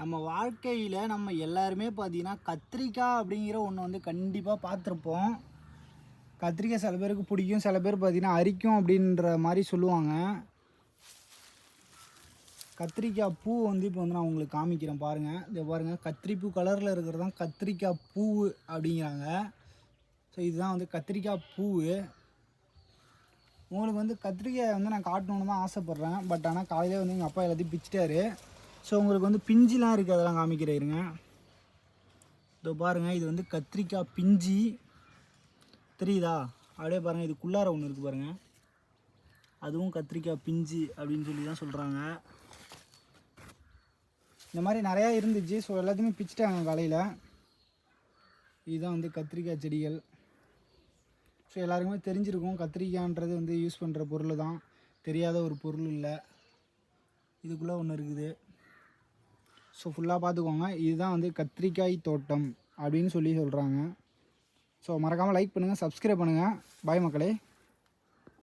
நம்ம வாழ்க்கையில் நம்ம எல்லாருமே பார்த்தீங்கன்னா கத்திரிக்காய் அப்படிங்கிற ஒன்று வந்து கண்டிப்பாக பார்த்துருப்போம் கத்திரிக்காய் சில பேருக்கு பிடிக்கும் சில பேர் பார்த்தீங்கன்னா அரிக்கும் அப்படின்ற மாதிரி சொல்லுவாங்க. கத்திரிக்காய் பூ வந்து இப்போ வந்து நான் உங்களுக்கு காமிக்கிறேன் பாருங்கள் இதை பாருங்கள் கத்திரிப்பூ கலரில் இருக்கிறது தான் கத்திரிக்காய் பூ அப்படிங்கிறாங்க. ஸோ இதுதான் வந்து கத்திரிக்காய் பூ உங்களுக்கு வந்து கத்திரிக்காய் வந்து நான் காட்டணுன்னு தான் ஆசைப்பட்றேன். பட் ஆனால் காலையிலே வந்து எங்கள் அப்பா எல்லாத்தையும் பிச்சிட்டாரு. ஸோ உங்களுக்கு வந்து பிஞ்சிலாம் இருக்குது அதெல்லாம் காமிக்கிறேன் இருங்க. இதோ பாருங்கள் இது வந்து கத்திரிக்காய் பிஞ்சி. தெரியுதா? அப்படியே பாருங்கள் இதுக்குள்ளார ஒன்று இருக்குது பாருங்கள் அதுவும் கத்திரிக்காய் பிஞ்சு அப்படின்னு சொல்லி தான் சொல்கிறாங்க இந்த மாதிரி நிறையா இருந்துச்சு. ஸோ எல்லாத்தையுமே பிச்சுட்டாங்க காலையில். இதுதான் வந்து கத்திரிக்காய் செடிகள். ஸோ எல்லாருக்குமே தெரிஞ்சிருக்கும் கத்திரிக்காய்ன்றது வந்து யூஸ் பண்ணுற பொருள் தான் தெரியாத ஒரு பொருள் இல்லை. இதுக்குள்ளே ஒன்று இருக்குது. ஸோ ஃபுல்லாக பார்த்துக்கோங்க இதுதான் வந்து கத்திரிக்காய் தோட்டம் அப்படின்னு சொல்லி சொல்கிறாங்க ஸோ மறக்காமல் லைக் பண்ணுங்கள் சப்ஸ்கிரைப் பண்ணுங்கள் பாய் மக்களே.